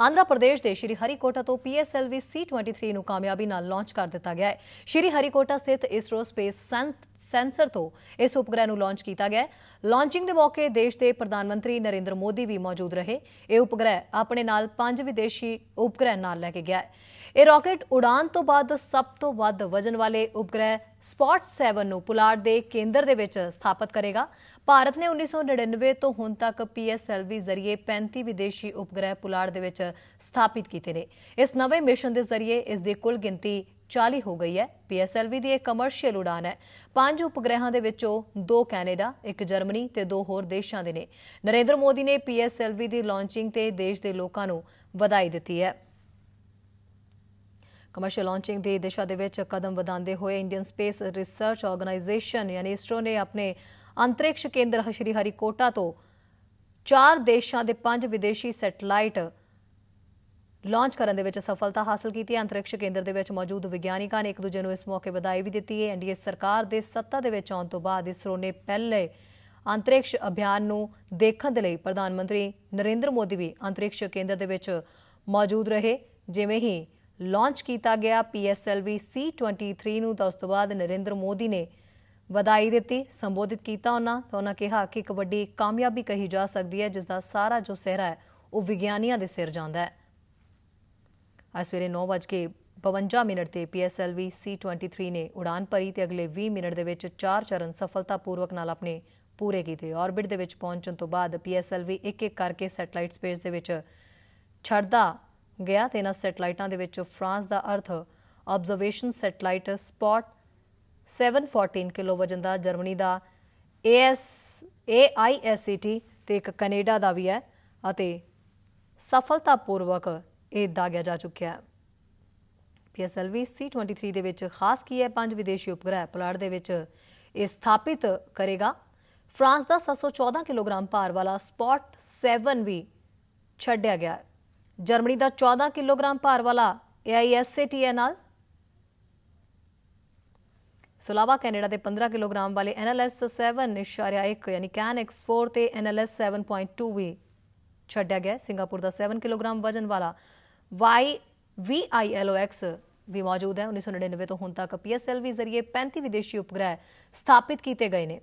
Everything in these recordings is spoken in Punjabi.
ਆਂਧਰਾ ਪ੍ਰਦੇਸ਼ ਦੇ ਸ਼੍ਰੀ ਹਰੀਕੋਟਾ ਤੋਂ PSLV C23 ਨੂੰ ਕਾਮਯਾਬੀ ਨਾਲ ਲਾਂਚ ਕਰ ਦਿੱਤਾ ਗਿਆ ਹੈ। ਸ਼੍ਰੀ ਹਰੀਕੋਟਾ ਸਥਿਤ ਇਸਰੋ ਸਪੇਸ ਸੈਂਸਰ ਤੋਂ ਇਸ ਉਪਗ੍ਰਹਿ ਨੂੰ ਲਾਂਚ ਕੀਤਾ ਗਿਆ ਲਾਂਚਿੰਗ ਦੇ ਮੌਕੇ ਦੇਸ਼ ਦੇ ਪ੍ਰਧਾਨ ਮੰਤਰੀ ਨਰਿੰਦਰ ਮੋਦੀ ਵੀ ਮੌਜੂਦ ਰਹੇ। ਇਹ ਉਪਗ੍ਰਹਿ ਆਪਣੇ ਨਾਲ ਪੰਜ ਵਿਦੇਸ਼ੀ ਉਪਗ੍ਰਹਿ ਨਾਲ ਲੈ ਕੇ ਗਿਆ ਹੈ। ਇਹ ਰਾਕੇਟ ਉਡਾਨ ਤੋਂ ਬਾਅਦ ਸਭ ਤੋਂ ਵੱਧ ਵਜਨ ਵਾਲੇ ਉਪਗ੍ਰਹਿ ਸਪੌਟ 7 ਨੂੰ ਪੁਲਾੜ ਦੇ ਕੇਂਦਰ ਦੇ ਵਿੱਚ ਸਥਾਪਿਤ ਕਰੇਗਾ। ਭਾਰਤ ਨੇ 1999 ਤੋਂ ਹੁਣ ਤੱਕ PSLV ਜ਼ਰੀਏ 35 ਵਿਦੇਸ਼ੀ ਉਪਗ੍ਰਹਿ ਪੁਲਾੜ ਦੇ ਵਿੱਚ ਸਥਾਪਿਤ ਕੀਤੇ ਨੇ। ਇਸ ਨਵੇਂ ਮਿਸ਼ਨ ਦੇ ਜ਼ਰੀਏ ਇਸ ਦੀ ਕੁੱਲ ਗਿਣਤੀ 40 ਹੋ ਗਈ ਹੈ। PSLV ਦੀ ਇੱਕ ਕਮਰਸ਼ੀਅਲ ਉਡਾਨ ਹੈ। ਪੰਜ ਉਪਗ੍ਰਹਿਾਂ ਦੇ ਵਿੱਚੋਂ ਦੋ ਕੈਨੇਡਾ, ਇੱਕ ਜਰਮਨੀ ਤੇ ਦੋ ਹੋਰ ਦੇਸ਼ਾਂ ਦੇ ਨੇ। ਨਰਿੰਦਰ ਮੋਦੀ ਨੇ PSLV ਦੀ ਲਾਂਚਿੰਗ ਤੇ ਦੇਸ਼ ਦੇ ਲੋਕਾਂ ਨੂੰ ਵਧਾਈ ਦਿੱਤੀ ਹੈ। ਕਮਰਸ਼ੀਅਲ ਲਾਂਚਿੰਗ ਦੀ ਦਿਸ਼ਾ ਦੇ ਵਿੱਚ ਕਦਮ ਵਧਾਉਂਦੇ ਹੋਏ ਇੰਡੀਅਨ ਸਪੇਸ ਰਿਸਰਚ ਆਰਗੇਨਾਈਜੇਸ਼ਨ ਯਾਨੀ ਇਸਰੋ ਨੇ ਆਪਣੇ ਅੰਤਰਿਕਸ਼ ਕੇਂਦਰ ਸ਼੍ਰੀ ਹਰੀਕੋਟਾ ਤੋਂ ਚਾਰ ਦੇਸ਼ਾਂ ਦੇ ਪੰਜ ਵਿਦੇਸ਼ੀ ਸੈਟੇਲਾਈਟ ਲਾਂਚ ਕਰਨ ਦੇ ਵਿੱਚ ਸਫਲਤਾ ਹਾਸਲ ਕੀਤੀ ਹੈ। ਅੰਤਰਿਕਸ਼ ਕੇਂਦਰ ਦੇ ਵਿੱਚ ਮੌਜੂਦ ਵਿਗਿਆਨੀਆਂ ਨੇ ਇੱਕ ਦੂਜੇ ਨੂੰ ਇਸ ਮੌਕੇ ਵਧਾਈ ਵੀ ਦਿੱਤੀ ਹੈ। ਐਨਡੀਏ ਸਰਕਾਰ ਦੇ ਸੱਤਾ ਦੇ ਵਿੱਚ ਆਉਣ ਤੋਂ ਬਾਅਦ ਇਸਰੋ ਨੇ ਪਹਿਲੇ ਅੰਤਰਿਕਸ਼ ਅਭਿਆਨ ਨੂੰ ਦੇਖਣ ਦੇ ਲਈ ਪ੍ਰਧਾਨ ਮੰਤਰੀ ਨਰਿੰਦਰ ਮੋਦੀ ਵੀ ਅੰਤਰਿਕਸ਼ ਕੇਂਦਰ ਦੇ ਵਿੱਚ ਮੌਜੂਦ ਰਹੇ। ਜਿਵੇਂ ਹੀ ਲਾਂਚ ਕੀਤਾ ਗਿਆ PSLV C23 ਨੂੰ, ਤਾਂ ਉਸ ਤੋਂ ਬਾਅਦ ਨਰਿੰਦਰ ਮੋਦੀ ਨੇ ਵਧਾਈ ਦਿੱਤੀ, ਸੰਬੋਧਿਤ ਕੀਤਾ ਉਹਨਾਂ, ਤਾਂ ਉਹਨਾਂ ਕਿਹਾ ਕਿ ਇੱਕ ਵੱਡੀ ਕਾਮਯਾਬੀ ਕਹੀ ਜਾ ਸਕਦੀ ਹੈ ਜਿਸ ਦਾ ਸਾਰਾ ਜੋ ਸਿਹਰਾ ਹੈ, ਉਹ ਵਿਗਿਆਨੀਆਂ ਦੇ ਸਿਰ ਜਾਂਦਾ ਹੈ। ਅੱਜ ਸਵੇਰੇ 9:52 ਮਿੰਟ ਤੇ PSLV C23 ਨੇ ਉਡਾਨ ਭਰੀ ਤੇ ਅਗਲੇ 20 ਮਿੰਟ ਦੇ ਵਿੱਚ ਚਾਰ ਚਰਨ ਸਫਲਤਾਪੂਰਵਕ ਨਾਲ ਆਪਣੇ ਪੂਰੇ ਕੀਤੇ। ਆਰਬਿਟ ਦੇ ਵਿੱਚ ਪਹੁੰਚਣ ਤੋਂ ਬਾਅਦ PSLV ਇੱਕ ਇੱਕ ਕਰਕੇ ਸੈਟੇਲਾਈਟ ਸਪੇਸ ਦੇ ਵਿੱਚ ਛੱਡਦਾ ਗਿਆ ਤੇ ਇਹਨਾਂ ਸੈਟੇਲਾਈਟਾਂ ਦੇ ਵਿੱਚ ਫਰਾਂਸ ਦਾ ਅਰਥ ਆਬਜ਼ਰਵੇਸ਼ਨ ਸੈਟੇਲਾਈਟ ਸਪੌਟ 714 ਕਿਲੋ ਵਜਨ ਦਾ, ਜਰਮਨੀ ਦਾ AS AISCT ਤੇ ਇੱਕ ਕੈਨੇਡਾ ਦਾ ਵੀ ਹੈ ਅਤੇ ਸਫਲਤਾਪੂਰਵਕ ਇਹ ਦਾਗਿਆ ਜਾ ਚੁੱਕਿਆ ਹੈ। PSLV C23 ਦੇ ਵਿੱਚ ਖਾਸ ਕੀ ਹੈ? ਪੰਜ ਵਿਦੇਸ਼ੀ ਉਪਗ੍ਰਹਿ ਪੁਲਾੜ ਦੇ ਵਿੱਚ ਇਹ ਸਥਾਪਿਤ ਕਰੇਗਾ। ਫਰਾਂਸ ਦਾ 714 ਕਿਲੋਗ੍ਰਾਮ ਭਾਰ ਵਾਲਾ ਸਪੌਟ 7 ਵੀ ਛੱਡਿਆ ਗਿਆ ਹੈ। ਜਰਮਨੀ ਦਾ 14 ਕਿਲੋਗ੍ਰਾਮ ਭਾਰ ਵਾਲਾ AISAT ਨਾਲ। ਇਸ ਇਲਾਵਾ ਕੈਨੇਡਾ ਦੇ 15 ਕਿਲੋਗ੍ਰਾਮ ਵਾਲੇ NLS 7.1 ਯਾਨੀ CAN X4 ਤੇ NLS 7.2 ਵੀ ਛੱਡਿਆ ਗਿਆ ਸਿੰਗਾਪੁਰ ਦਾ 7 ਕਿਲੋਗ੍ਰਾਮ ਵਜਨ ਵਾਲਾ Y VILOX ਵੀ ਮੌਜੂਦ ਹੈ 1999 ਤੋਂ ਹੁਣ ਤੱਕ PSLV ਜ਼ਰੀਏ 35 ਵਿਦੇਸ਼ੀ ਉਪਗ੍ਰਹਿ ਸਥਾਪਿਤ ਕੀਤੇ ਗਏ ਨੇ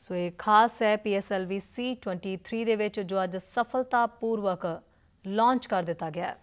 ਸੋ ਇਹ ਖਾਸ ਹੈ PSLV C23 ਦੇ ਵਿੱਚ ਜੋ ਅੱਜ ਸਫਲਤਾਪੂਰਵਕ ਲਾਂਚ ਕਰ ਦਿੱਤਾ ਗਿਆ ਹੈ